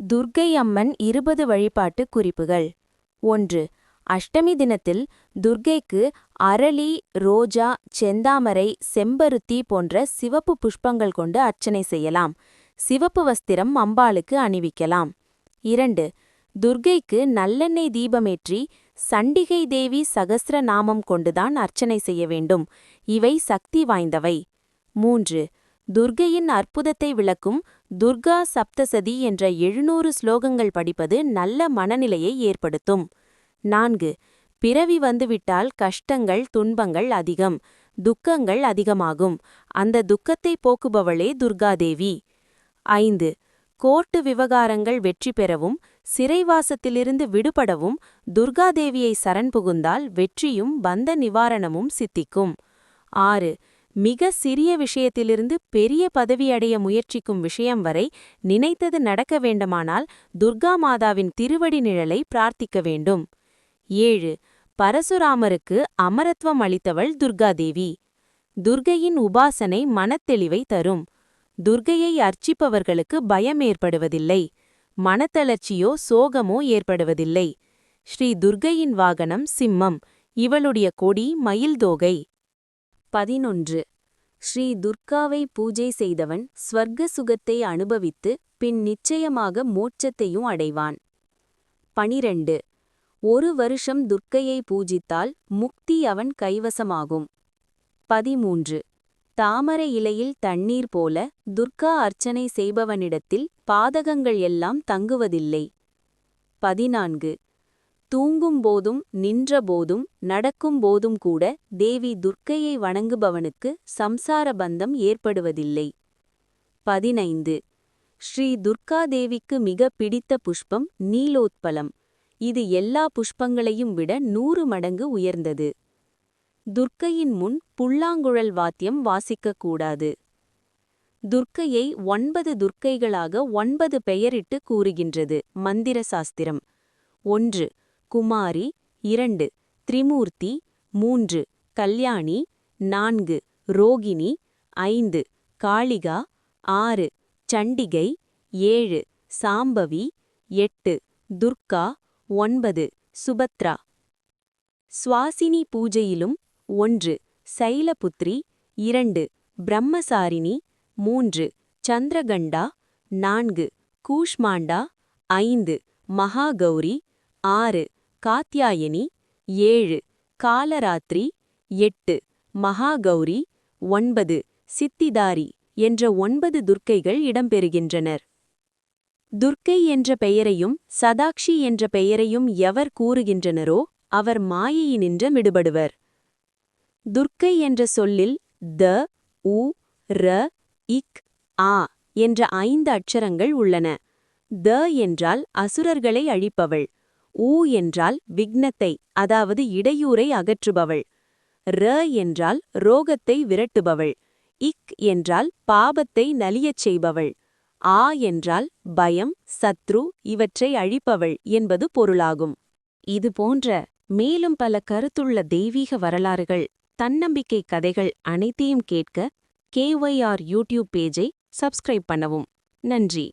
துர்க்கை அம்மன் இருபது வழிபாட்டு குறிப்புகள். ஒன்று அஷ்டமி தினத்தில் துர்க்கைக்கு அரளி ரோஜா செந்தாமரை செம்பருத்தி போன்ற சிவப்பு புஷ்பங்கள் கொண்டு அர்ச்சனை செய்யலாம். சிவப்பு வஸ்திரம் அம்பாளுக்கு அணிவிக்கலாம். இரண்டு துர்க்கைக்கு நல்லெண்ணெய் தீபமேற்றி சண்டிகை தேவி சகஸ்ர நாமம் கொண்டுதான் அர்ச்சனை செய்ய வேண்டும். இவை சக்தி வாய்ந்தவை. மூன்று துர்க்கையின் அற்புதத்தை விளக்கும் துர்கா சப்தசதி என்ற எழுநூறு ஸ்லோகங்கள் படிப்பது நல்ல மனநிலையை ஏற்படுத்தும். நான்கு பிறவி வந்துவிட்டால் கஷ்டங்கள் துன்பங்கள் அதிகம் துக்கங்கள் அதிகமாகும். அந்த துக்கத்தை போக்குபவளே துர்காதேவி. ஐந்து கோர்ட்டு விவகாரங்கள் வெற்றி பெறவும் சிறைவாசத்திலிருந்து விடுபடவும் துர்காதேவியை சரண் புகுந்தால் வெற்றியும் பந்த நிவாரணமும் சித்திக்கும். ஆறு மிக சிறிய விஷயத்திலிருந்து பெரிய பதவி அடைய முயற்சிக்கும் விஷயம் வரை நினைத்தது நடக்க வேண்டுமானால் துர்கா மாதாவின் திருவடி நிழலை பிரார்த்திக்க வேண்டும். ஏழு. பரசுராமருக்கு அமரத்வம் அளித்தவள் துர்காதேவி. துர்கையின் உபாசனை மனத்தெளிவை தரும். துர்கையை அர்ச்சிப்பவர்களுக்கு பயம் ஏற்படுவதில்லை. மனத்தளர்ச்சியோ சோகமோ ஏற்படுவதில்லை. ஸ்ரீ துர்கையின் வாகனம் சிம்மம். இவளுடைய கொடி மயில்தோகை. பதினொன்று. ஸ்ரீ துர்காவை பூஜை செய்தவன் ஸ்வர்க்க சுகத்தை அனுபவித்து பின் நிச்சயமாக மோட்சத்தையும் அடைவான். பனிரெண்டு. ஒரு வருஷம் துர்க்கையை பூஜித்தால் முக்தி அவன் கைவசமாகும். பதிமூன்று. தாமரை இலையில் தண்ணீர் போல துர்கா அர்ச்சனை செய்பவனிடத்தில் பாதகங்கள் எல்லாம் தங்குவதில்லை. பதினான்கு. தூங்கும்போதும் நின்றபோதும் நடக்கும்போதும் கூட தேவி துர்க்கையை வணங்குபவனுக்கு சம்சார பந்தம் ஏற்படுவதில்லை. பதினைந்து. ஸ்ரீ துர்காதேவிக்கு மிக பிடித்த புஷ்பம் நீலோத்பலம். இது எல்லா புஷ்பங்களையும் விட நூறு மடங்கு உயர்ந்தது. துர்க்கையின் முன் புல்லாங்குழல் வாத்தியம் வாசிக்கக்கூடாது. துர்க்கையை ஒன்பது துர்க்கைகளாக ஒன்பது பெயரிட்டு கூறுகின்றது மந்திர சாஸ்திரம் ஒன்று. குமாரி இரண்டு. திரிமூர்த்தி மூன்று. கல்யாணி நான்கு. ரோகிணி ஐந்து. காளிகா ஆறு. சண்டிகை ஏழு. சாம்பவி எட்டு. துர்கா ஒன்பது. சுபத்ரா. சுவாசினி பூஜையிலும் ஒன்று. சைலபுத்ரி இரண்டு. பிரம்மசாரிணி மூன்று. சந்திரகண்டா நான்கு. கூஷ்மாண்டா ஐந்து. மகாகௌரி ஆறு. காத்யாயனி ஏழு காலராத்திரி எட்டு மகாகௌரி ஒன்பது சித்திதாரி என்ற ஒன்பது துர்க்கைகள் இடம்பெறுகின்றனர். துர்க்கை என்ற பெயரையும் சதாக்ஷி என்ற பெயரையும் எவர் கூறுகின்றனரோ அவர் மாயையினின்ற விடுபடுவர் துர்க்கை என்ற சொல்லில் த உ ர இக் ஆ என்ற ஐந்து அட்சரங்கள் உள்ளன. த என்றால் அசுரர்களை அழிப்பவள். ஊ என்றால் விக்னத்தை அதாவது இடையூரை அகற்றுபவள். ர என்றால் ரோகத்தை விரட்டுபவள். இக் என்றால் பாபத்தை நலியச் செய்பவள். ஆ என்றால் பயம் சத்ரு இவற்றை அழிப்பவள் என்பது பொருளாகும். இது போன்ற மேலும் பல கருத்துள்ள தெய்வீக வரலாறுகள் தன்னம்பிக்கை கதைகள் அனைத்தையும் கேட்க கேஒய்ஆர் யூடியூப் பேஜை சப்ஸ்கிரைப் பண்ணவும். நன்றி.